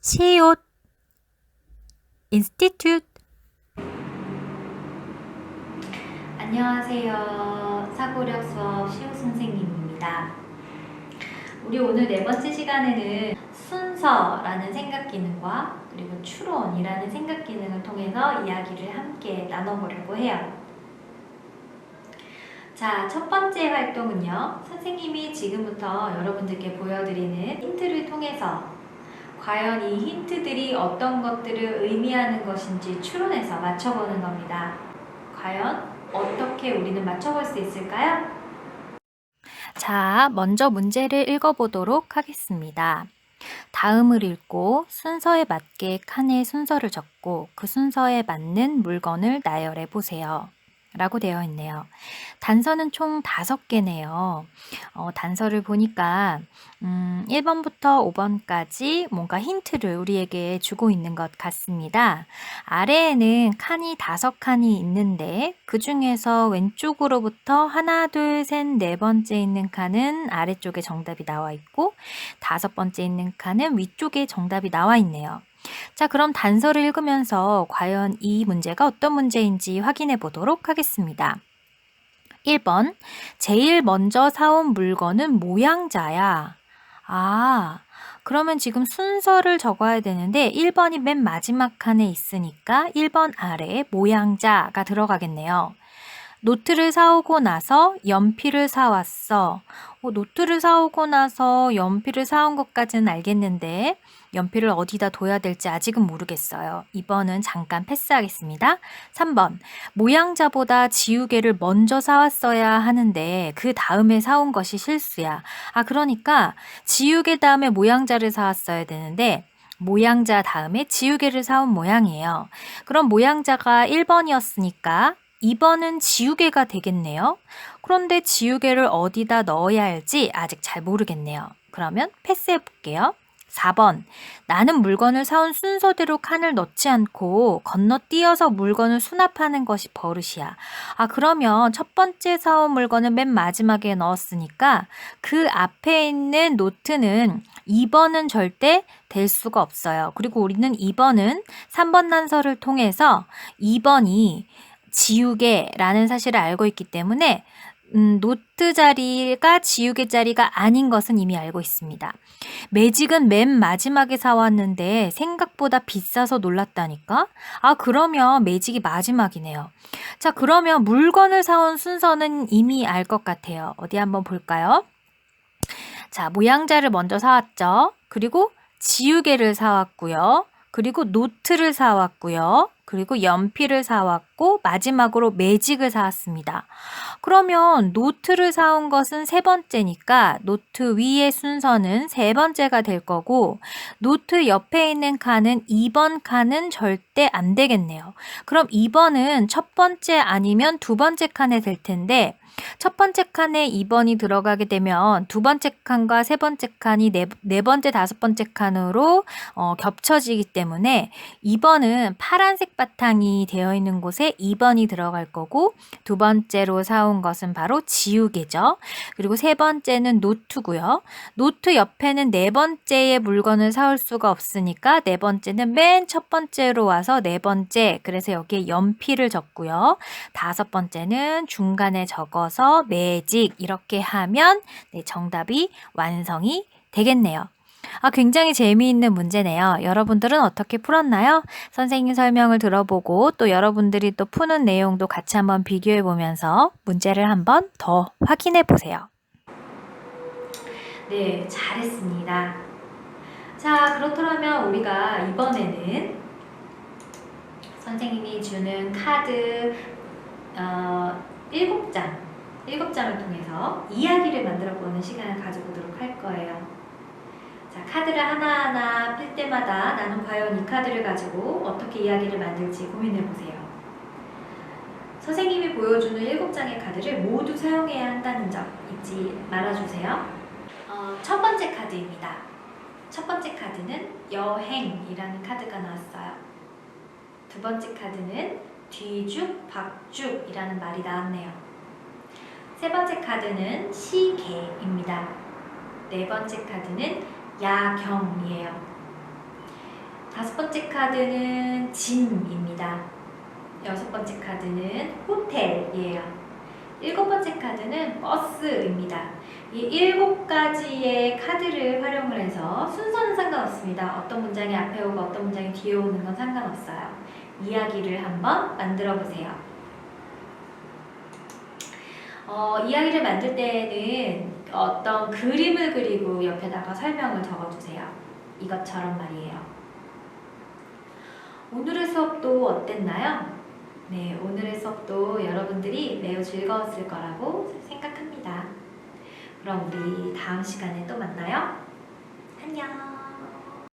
시옷 인스티튜트 안녕하세요. 사고력 수업 시우 선생님입니다. 우리 오늘 네 번째 시간에는 순서라는 생각 기능과 그리고 추론이라는 생각 기능을 통해서 이야기를 함께 나눠보려고 해요. 자, 첫 번째 활동은요. 선생님이 지금부터 여러분들께 보여드리는 힌트를 통해서 과연 이 힌트들이 어떤 것들을 의미하는 것인지 추론해서 맞춰보는 겁니다. 과연 어떻게 우리는 맞춰볼 수 있을까요? 자, 먼저 문제를 읽어보도록 하겠습니다. 다음을 읽고 순서에 맞게 칸에 순서를 적고 그 순서에 맞는 물건을 나열해 보세요. 라고 되어 있네요. 단서는 총 다섯 개네요. 어, 단서를 보니까, 음, 1번부터 5번까지 뭔가 힌트를 우리에게 주고 있는 것 같습니다. 아래에는 칸이 다섯 칸이 있는데, 그 중에서 왼쪽으로부터 하나, 둘, 셋, 네 번째 있는 칸은 아래쪽에 정답이 나와 있고, 다섯 번째 있는 칸은 위쪽에 정답이 나와 있네요. 자, 그럼 단서를 읽으면서 과연 이 문제가 어떤 문제인지 확인해 보도록 하겠습니다. 1번. 제일 먼저 사온 물건은 모양자야. 아, 그러면 지금 순서를 적어야 되는데 1번이 맨 마지막 칸에 있으니까 1번 아래에 모양자가 들어가겠네요. 노트를 사오고 나서 연필을 사왔어. 어, 노트를 사오고 나서 연필을 사온 것까지는 알겠는데 연필을 어디다 둬야 될지 아직은 모르겠어요. 2번은 잠깐 패스하겠습니다. 3번. 모양자보다 지우개를 먼저 사왔어야 하는데 그 다음에 사온 것이 실수야. 아, 그러니까 지우개 다음에 모양자를 사왔어야 되는데 모양자 다음에 지우개를 사온 모양이에요. 그럼 모양자가 1번이었으니까 2번은 지우개가 되겠네요. 그런데 지우개를 어디다 넣어야 할지 아직 잘 모르겠네요. 그러면 패스해 볼게요. 4번. 나는 물건을 사온 순서대로 칸을 넣지 않고 건너뛰어서 물건을 수납하는 것이 버릇이야. 아, 그러면 첫 번째 사온 물건을 맨 마지막에 넣었으니까 그 앞에 있는 노트는 2번은 절대 될 수가 없어요. 그리고 우리는 2번은 3번 단서를 통해서 2번이 지우개라는 사실을 알고 있기 때문에 음, 노트 자리가 지우개 자리가 아닌 것은 이미 알고 있습니다. 매직은 맨 마지막에 사왔는데 생각보다 비싸서 놀랐다니까? 아, 그러면 매직이 마지막이네요. 자, 그러면 물건을 사온 순서는 이미 알 것 같아요. 어디 한번 볼까요? 자, 모양자를 먼저 사왔죠. 그리고 지우개를 사왔고요. 그리고 노트를 사왔고요. 그리고 연필을 사왔고 마지막으로 매직을 사왔습니다. 그러면 노트를 사온 것은 세 번째니까 노트 위의 순서는 세 번째가 될 거고 노트 옆에 있는 칸은 2번 칸은 절대 안 되겠네요. 그럼 2번은 첫 번째 아니면 두 번째 칸에 될 텐데 첫 번째 칸에 2번이 들어가게 되면 두 번째 칸과 세 번째 칸이 네, 네 번째, 다섯 번째 칸으로 어, 겹쳐지기 때문에 2번은 파란색 바탕이 되어 있는 곳에 2번이 들어갈 거고 두 번째로 사온 것은 바로 지우개죠. 그리고 세 번째는 노트고요. 노트 옆에는 네 번째의 물건을 사올 수가 없으니까 네 번째는 맨 첫 번째로 와서 네 번째 그래서 여기에 연필을 적고요. 다섯 번째는 중간에 적어서 매직 이렇게 하면 네, 정답이 완성이 되겠네요. 아, 굉장히 재미있는 문제네요. 여러분들은 어떻게 풀었나요? 선생님 설명을 들어보고 또 여러분들이 또 푸는 내용도 같이 한번 비교해 보면서 문제를 한번 더 확인해 보세요. 네, 잘했습니다. 자, 그렇더라면 우리가 이번에는 선생님이 주는 카드 어, 7장, 7장을 통해서 이야기를 만들어 보는 시간을 가져보도록 할 거예요. 자, 카드를 하나하나 필 때마다 나는 과연 이 카드를 가지고 어떻게 이야기를 만들지 고민해 보세요. 선생님이 보여주는 7장의 카드를 모두 사용해야 한다는 점 잊지 말아주세요. 어, 첫 번째 카드입니다. 첫 번째 카드는 여행이라는 카드가 나왔어요. 두 번째 카드는 뒤죽, 박죽이라는 말이 나왔네요. 세 번째 카드는 시계입니다. 네 번째 카드는 야경이에요. 번째 카드는 짐입니다. 여섯 번째 카드는 호텔이에요. 일곱 번째 카드는 버스입니다. 이 일곱 가지의 카드를 활용을 해서 순서는 상관없습니다. 어떤 문장이 앞에 오고 어떤 문장이 뒤에 오는 건 상관없어요. 이야기를 한번 만들어 보세요. 어, 이야기를 만들 때에는 어떤 그림을 그리고 옆에다가 설명을 적어주세요. 이것처럼 말이에요. 오늘의 수업도 어땠나요? 네, 오늘의 수업도 여러분들이 매우 즐거웠을 거라고 생각합니다. 그럼 우리 다음 시간에 또 만나요. 안녕.